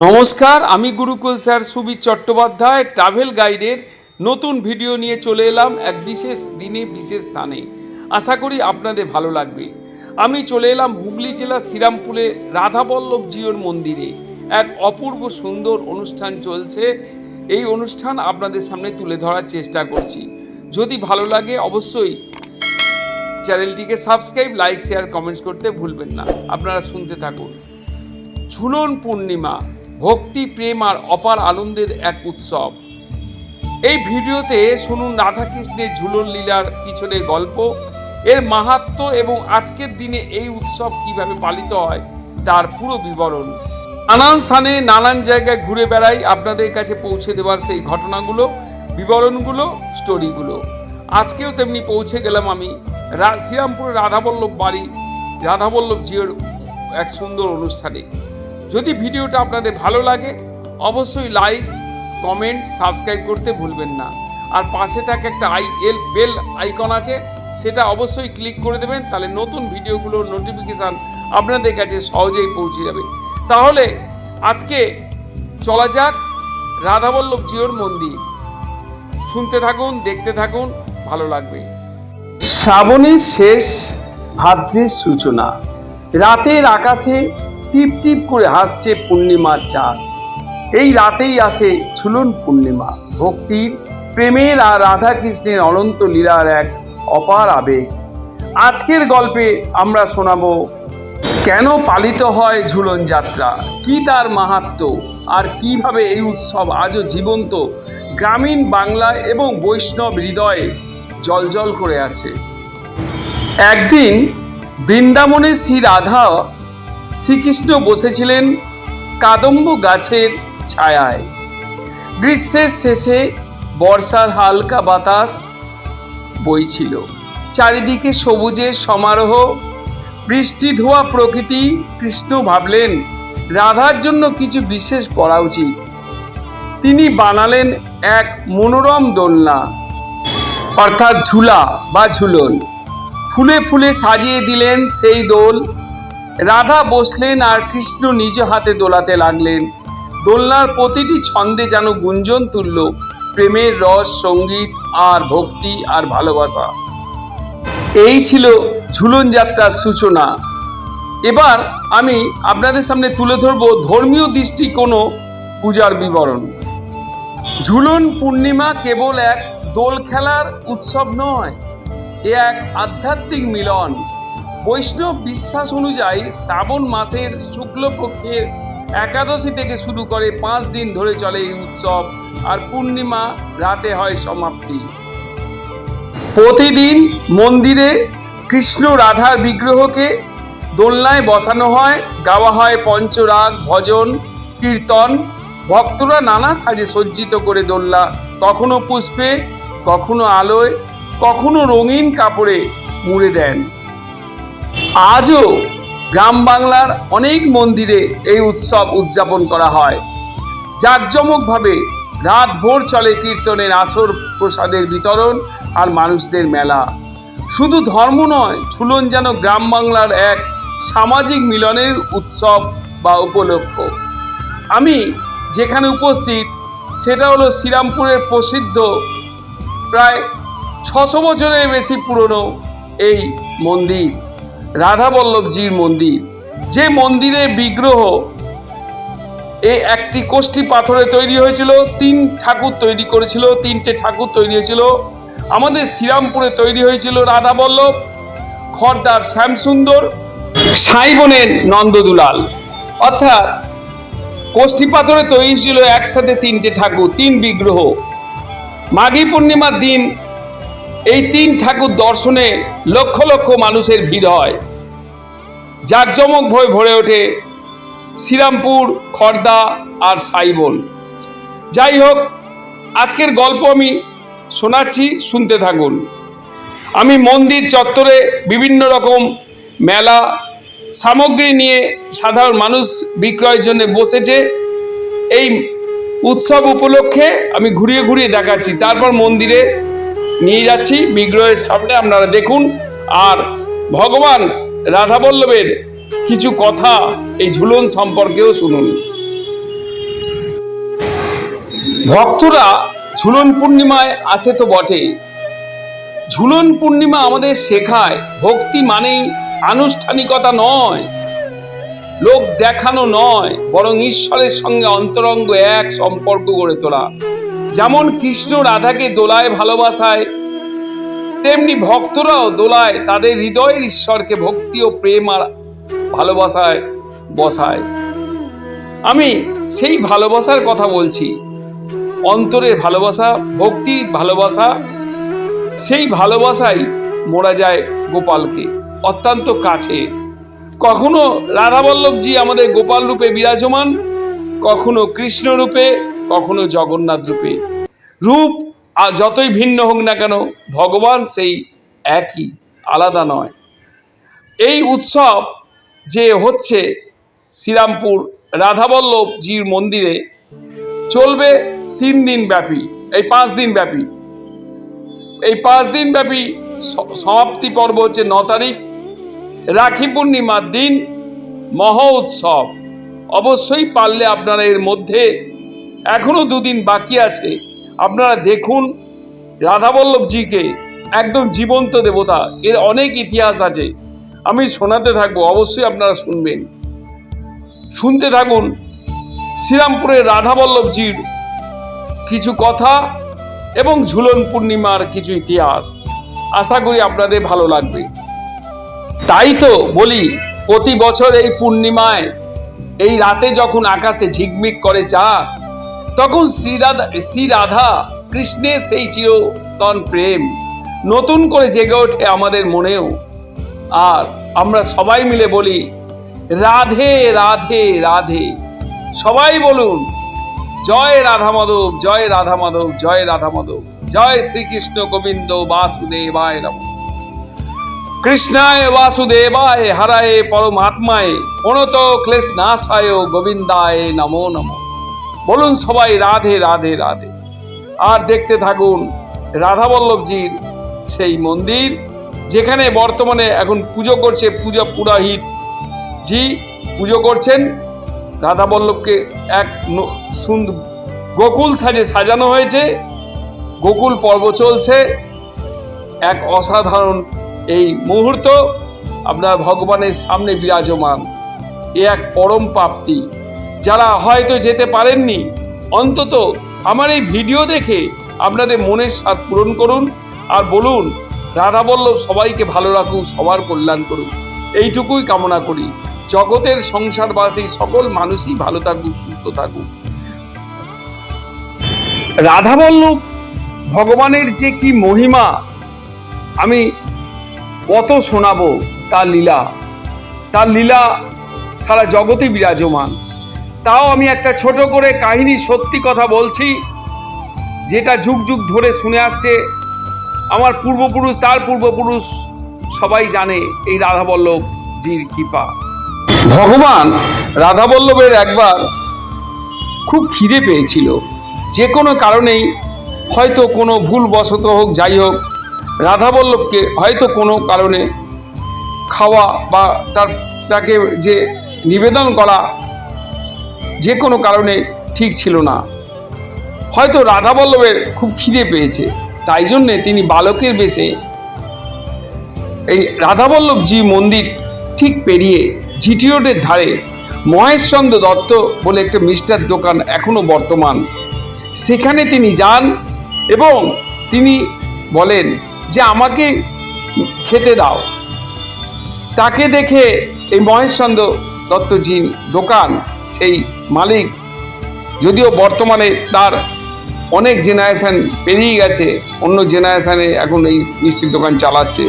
নমস্কার, আমি Gurukul sir Subir Chattopadhyay, travel গাইডের নতুন ভিডিও নিয়ে চলে এলাম এক বিশেষ দিনে, বিশেষ স্থানে। আশা করি আপনাদের ভালো লাগবে। আমি চলে এলাম হুগলি জেলার শ্রীরামপুরে রাধাবল্লভ জিওর মন্দিরে। এক অপূর্ব সুন্দর অনুষ্ঠান চলছে। এই অনুষ্ঠান আপনাদের সামনে তুলে ধরার চেষ্টা করছি। যদি ভালো লাগে অবশ্যই চ্যানেলটিকে সাবস্ক্রাইব, লাইক, শেয়ার, কমেন্টস করতে ভুলবেন না। আপনারা শুনতে থাকুন। ঝুলন পূর্ণিমা। ভক্তি, প্রেম আর অপার আনন্দের এক উৎসব। এই ভিডিওতে শুনুন রাধাকৃষ্ণের ঝুলন লীলার পিছনের গল্প, এর মাহাত্ম্য এবং আজকের দিনে এই উৎসব কীভাবে পালিত হয়, তার পুরো বিবরণ। নানান স্থানে, নানান জায়গায় ঘুরে বেড়াই আপনাদের কাছে পৌঁছে দেওয়ার সেই ঘটনাগুলো, বিবরণগুলো, স্টোরিগুলো। আজকেও তেমনি পৌঁছে গেলাম আমি শ্রীরামপুর রাধাবল্লভ বাড়ি, রাধাবল্লভ জিওর এক সুন্দর অনুষ্ঠানে। যদি ভিডিওটা আপনাদের ভালো লাগে, অবশ্যই লাইক কমেন্ট সাবস্ক্রাইব করতে ভুলবেন না। আর পাশে থাকে একটা আই, এল, বেল আইকন আছে, সেটা অবশ্যই ক্লিক করে দেবেন, তাহলে নতুন ভিডিওগুলোর নোটিফিকেশান আপনাদের কাছে সহজেই পৌঁছে যাবে। তাহলে আজকে চলা যাক রাধাবল্লভ জিওর মন্দির। শুনতে থাকুন, দেখতে থাকুন, ভালো লাগবে। শ্রাবণের শেষ ভাদ্রের সূচনা। রাতের আকাশে টিপ টিপ করে হাসছে পূর্ণিমার চাঁদ। এই রাতেই আসে ঝুলন পূর্ণিমা। ভক্তির প্রেমের আর রাধা কৃষ্ণের অনন্ত লীলার এক অপার আবেগ। আজকের গল্পে আমরা শোনাব, কেন পালিত হয় ঝুলন যাত্রা? কি তার মাহাত্ম্য আর কীভাবে এই উৎসব আজও জীবন্ত? গ্রামীণ বাংলা এবং বৈষ্ণব হৃদয়ে জলজল করে আছে। একদিন বৃন্দাবনে শ্রী রাধা শ্রীকৃষ্ণ বসেছিলেন কাদম্ব গাছের ছায়ায়। গ্রীষ্মের শেষে বর্ষার হালকা বাতাস বইছিল। চারিদিকে সবুজের সমারোহ, বৃষ্টি ধোয়া প্রকৃতি, কৃষ্ণ ভাবলেন, রাধার জন্য কিছু বিশেষ করা উচিত। তিনি বানালেন এক মনোরম দোলনা, অর্থাৎ ঝুলা বা ঝুলন। ফুলে ফুলে সাজিয়ে দিলেন সেই দোল রাধা বসলেন আর কৃষ্ণ নিজ হাতে দোলাতে লাগলেন। দোলনার প্রতিটি ছন্দে যেন গুঞ্জন তুলল, প্রেমের রস, সংগীত, আর ভক্তি, আর ভালোবাসা। এই ছিল ঝুলন যাত্রার সূচনা। এবার আমি আপনাদের সামনে তুলে ধরব ধর্মীয় দৃষ্টিকোণও পূজার বিবরণ। ঝুলন পূর্ণিমা কেবল এক দোল খেলার উৎসব নয়, এ এক আধ্যাত্মিক মিলন। বৈষ্ণব বিশ্বাস অনুযায়ী শ্রাবণ মাসের শুক্লপক্ষের একাদশী থেকে শুরু করে পাঁচ দিন ধরে চলে এই উৎসব আর পূর্ণিমা রাতে হয় সমাপ্তি। প্রতিদিন মন্দিরে কৃষ্ণ রাধার বিগ্রহকে দোলনায় বসানো হয়, গাওয়া হয় পঞ্চরাগ, ভজন, কীর্তন। ভক্তরা নানা সাজে সজ্জিত করে দোলনা, কখনো পুষ্পে, কখনো আলোয়, কখনো রঙিন কাপড়ে মুড়ে দেন। আজও গ্রাম বাংলার অনেক মন্দিরে এই উৎসব উদযাপন করা হয়। জাঁকজমকভাবে রাত ভোর চলে কীর্তনের আসর প্রসাদের বিতরণ আর মানুষদের মেলা। শুধু ধর্ম নয়, ঝুলন যেন গ্রাম বাংলার এক সামাজিক মিলনের উৎসব বা উপলক্ষ। আমি যেখানে উপস্থিত, সেটা হলো শ্রীরামপুরের প্রসিদ্ধ, প্রায় ছশো বছরের বেশি পুরনো এই মন্দির। রাধাবল্লভজির মন্দির। যে মন্দিরের বিগ্রহ এই একটি কোষ্ঠী পাথরে তৈরি হয়েছিল, তিন ঠাকুর তৈরি করেছিল, তিনটে ঠাকুর তৈরি হয়েছিল। আমাদের শ্রীরামপুরে তৈরি হয়েছিল রাধাবল্লভ খর্দার শ্যামসুন্দর, সাইবনের নন্দদুলাল। অর্থাৎ, কোষ্ঠী পাথরে তৈরি ছিল একসাথে তিনটে ঠাকুর, তিন বিগ্রহ। মাঘী পূর্ণিমার দিন এই তিন ঠাকুর দর্শনে লক্ষ লক্ষ মানুষের ভিড় হয়। জাঁকজমক ভয় ভরে ওঠে শ্রীরামপুর, খর্দা আর সাইবন যাই হোক, আজকের গল্প আমি শোনাচ্ছি, শুনতে থাকুন। আমি মন্দির চত্বরে বিভিন্ন রকম মেলা, সামগ্রী নিয়ে সাধারণ মানুষ বিক্রয়ের জন্য বসেছে। এই উৎসব উপলক্ষে আমি ঘুরিয়ে ঘুরিয়ে দেখাচ্ছি। তারপর মন্দিরে নিয়ে যাচ্ছি বিগ্রহের সামনে, আপনারা দেখুন। আর ভগবান রাধাবল্লভের কিছু কথা এই ঝুলন সম্পর্কেও শুনুন। ভক্তরা ঝুলন পূর্ণিমায় আসে তো বটে। ঝুলন পূর্ণিমা আমাদের শেখায়, ভক্তি মানেই আনুষ্ঠানিকতা নয়, লোক দেখানো নয়, বরং ঈশ্বরের সঙ্গে অন্তরঙ্গ এক সম্পর্ক গড়ে তোলা। যেমন কৃষ্ণ রাধাকে দোলায় ভালোবাসায়, তেমনি ভক্তরাও দোলায় তাদের হৃদয়ের ঈশ্বরকে ভক্তি ও প্রেম আর ভালোবাসায় বসায়। আমি সেই ভালোবাসার কথা বলছি। অন্তরের ভালোবাসা, ভক্তির ভালোবাসা, সেই ভালোবাসাই মোড়া যায় গোপালকে, অত্যন্ত কাছে। কখনো রাধাবল্লভজি আমাদের গোপাল রূপে বিরাজমান, কখনো কৃষ্ণ রূপে কখনো জগন্নাথ রূপে। রূপ আর যতই ভিন্ন হোক না কেন, ভগবান সেই একই, আলাদা নয়। এই উৎসব যে হচ্ছে শ্রীরামপুর রাধাবল্লভজির মন্দিরে চলবে তিন দিন ব্যাপী, এই পাঁচ দিন ব্যাপী। এই পাঁচ দিন ব্যাপী সমাপ্তি পর্ব হচ্ছে ন তারিখ। রাখি পূর্ণিমার দিন মহা উৎসব অবশ্যই পারলে আপনারা এর মধ্যে এখনও দুদিন বাকি আছে। আপনারা দেখুন রাধাবল্লভজিকে, একদম জীবন্ত দেবতা। এর অনেক ইতিহাস আছে। আমি শোনাতে থাকব, অবশ্যই আপনারা শুনবেন। শুনতে থাকুন শ্রীরামপুরের রাধাবল্লভজির কিছু কথা এবং ঝুলন পূর্ণিমার কিছু ইতিহাস। আশা করি আপনাদের ভালো লাগবে। তাই তো বলি, প্রতি বছর এই পূর্ণিমায়, এই রাতে যখন আকাশে ঝিকমিক করে চাঁদ তখন শ্রীরাধা শ্রী রাধা কৃষ্ণের সেই চিরতন প্রেম নতুন করে জেগে ওঠে আমাদের মনেও। আর আমরা সবাই মিলে বলি, রাধে রাধে রাধে। সবাই বলুন, জয় রাধা মাধব, জয় রাধা মাধব, জয় রাধা মাধব, জয় শ্রীকৃষ্ণ গোবিন্দ বাসুদেবায় নম। কৃষ্ণায় বাসুদেবায়, হরায় পরমাত্মায়, প্রণত ক্লেশ নাশায় গোবিন্দায় নমো নমো। বলুন সবাই রাধে রাধে রাধে। আর দেখতে থাকুন রাধাবল্লভজির সেই মন্দির, যেখানে বর্তমানে এখন পুজো করছে পূজা পুরাহিত। জি, পুজো করছেন রাধাবল্লভকে এক সুন্দর গোকুল সাজে সাজানো হয়েছে। গোকুল পর্ব চলছে। এক অসাধারণ এই মুহূর্ত। আপনার ভগবানের সামনে বিরাজমান। এ এক পরম প্রাপ্তি। যারা হয়তো যেতে পারেননি, অন্তত আমার এই ভিডিও দেখে আপনাদের মনের স্বাদ পূরণ করুন আর বলুন, রাধা রাধাবল্লভ সবাইকে ভালো রাখুক, সবার কল্যাণ করুক। এইটুকুই কামনা করি। জগতের সংসারবাসী সকল মানুষই ভালো থাকুক, সুস্থ থাকুক। রাধা রাধাবল্লভ ভগবানের যে কি মহিমা, আমি কত শোনাবো তার লীলা। তার লীলা সারা জগতে বিরাজমান। তাও আমি একটা ছোট করে কাহিনী সত্যি কথা বলছি, যেটা যুগ যুগ ধরে শুনে আসছে। আমার পূর্বপুরুষ, তার পূর্বপুরুষ সবাই জানে এই রাধাবল্লভ জির কৃপা। ভগবান রাধাবল্লভের একবার খুব খিদে পেয়েছিল। যে কোনো কারণেই হয়তো কোনো ভুলবশত হোক, যাই হোক, রাধাবল্লভকে হয়তো কোনো কারণে খাওয়া বা তার তাকে যে নিবেদন করা যে কোনো কারণে ঠিক ছিল না। হয়তো রাধাবল্লভের খুব খিদে পেয়েছে, তাই জন্যে তিনি বালকের বেশে এই রাধাবল্লভজি মন্দির ঠিক পেরিয়ে জিটি রোডের ধারে মহেশচন্দ্র দত্ত বলে একটা মিষ্টার দোকান এখনও বর্তমান। সেখানে তিনি যান এবং তিনি বলেন যে আমাকে খেতে দাও। তাকে দেখে এই মহেশচন্দ্র দত্তজি দোকান, সেই মালিক। যদিও বর্তমানে তার অনেক জেনারেশান পেরিয়ে গেছে, অন্য জেনারেশানে এখন এই মিষ্টির দোকান চালাচ্ছে।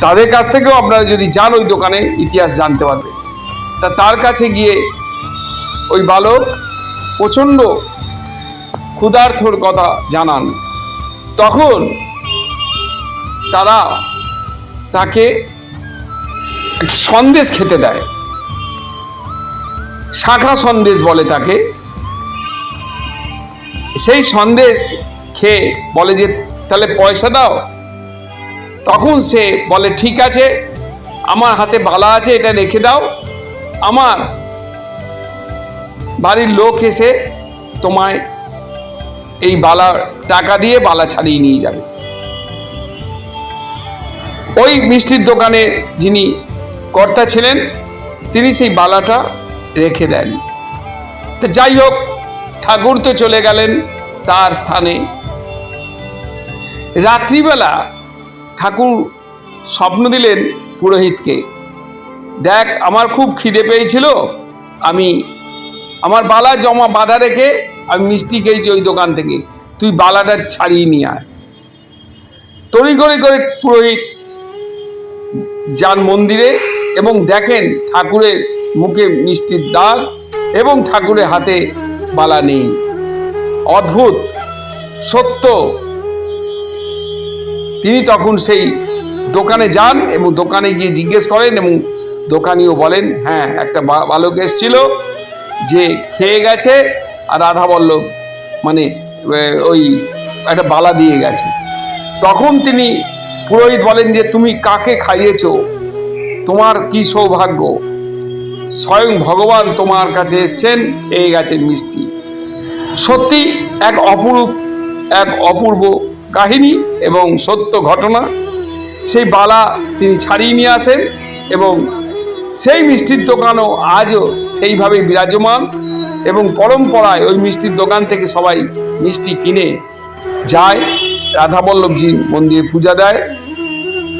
তাদের কাছ থেকেও আপনারা যদি যান ওই দোকানে, ইতিহাস জানতে পারবেন। তা তার কাছে গিয়ে ওই বালক প্রচণ্ড ক্ষুধার্থর কথা জানান। তখন তারা তাকে সন্দেশ খেতে দেয়। শাখা সন্দেশ বলে তাকে। সেই সন্দেশ খেয়ে বলে যে, তাহলে পয়সা দাও। তখন সে বলে, ঠিক আছে, আমার হাতে বালা আছে, এটা রেখে দাও। আমার বাড়ির লোক এসে তোমায় এই বালা টাকা দিয়ে বালা ছাড়িয়ে নিয়ে যাবে। ওই মিষ্টির দোকানে যিনি কর্তা ছিলেন, তিনি সেই বালাটা রেখে দেন। তা যাই হোক, ঠাকুর তো চলে গেলেন তার স্থানে। রাত্রিবেলা ঠাকুর স্বপ্ন দিলেন পুরোহিতকে। দেখ, আমার খুব খিদে পেয়েছিল, আমি আমার বালা জমা বাঁধা রেখে আমি মিষ্টি খেয়েছি ওই দোকান থেকে। তুই বালাটা ছাড়িয়ে নিয়ে আয়। তড়ি করে করে পুরোহিত যান মন্দিরে এবং দেখেন ঠাকুরের মুখে মিষ্টির দাগ এবং ঠাকুরের হাতে বালা নেই। অদ্ভুত, সত্য। তিনি তখন সেই দোকানে যান এবং দোকানে গিয়ে জিজ্ঞেস করেন এবং দোকানিও বলেন হ্যাঁ একটা বালক এসেছিল যে খেয়ে গেছে আর রাধা বল্লভ মানে ওই একটা বালা দিয়ে গেছে। তখন তিনি পুরোহিত বলেন যে, তুমি কাকে খাইয়েছ? তোমার কি সৌভাগ্য? স্বয়ং ভগবান তোমার কাছে এসছেন, এই গাছের মিষ্টি। সত্যি এক অপরূপ, এক অপূর্ব কাহিনী এবং সত্য ঘটনা। সেই বালা তিনি ছাড়িয়ে নিয়ে আসেন এবং সেই মিষ্টির দোকানও আজও সেইভাবে বিরাজমান এবং পরম্পরায় ওই মিষ্টির দোকান থেকে সবাই মিষ্টি কিনে যায়। রাধাবল্লভজি মন্দিরে পূজা দেয়।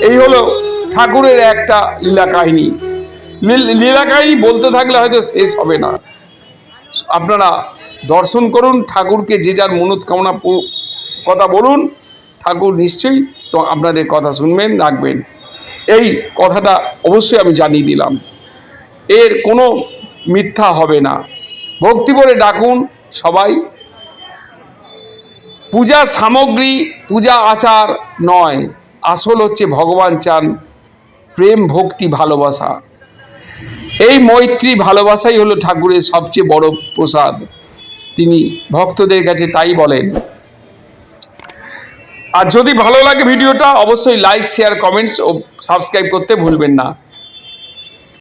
এই হলো ঠাকুরের একটা লীলা কাহিনী। লীল- লীলা কাহিনী বলতে থাকলে হয়তো শেষ হবে না। আপনারা দর্শন করুন, ঠাকুরকে যে যার মনোৎকামনা কথা বলুন, ঠাকুর নিশ্চয়ই তো আপনাদের কথা শুনবেন, রাখবেন। এই কথাটা অবশ্যই আমি জানিয়ে দিলাম। এর কোনো মিথ্যা হবে না। ভক্তি বলে ডাকুন সবাই। পূজা সামগ্রী, পূজা আচার নয়। আসল হচ্ছে ভগবান চান প্রেম, ভক্তি, ভালোবাসা। এই মৈত্রী ভালোবাসাই হলো ঠাকুরের সবচেয়ে বড় প্রসাদ। তিনি ভক্তদের কাছে তাই বলেন, আর যদি ভালো লাগে ভিডিওটা, অবশ্যই লাইক শেয়ার কমেন্টস ও সাবস্ক্রাইব করতে ভুলবেন না।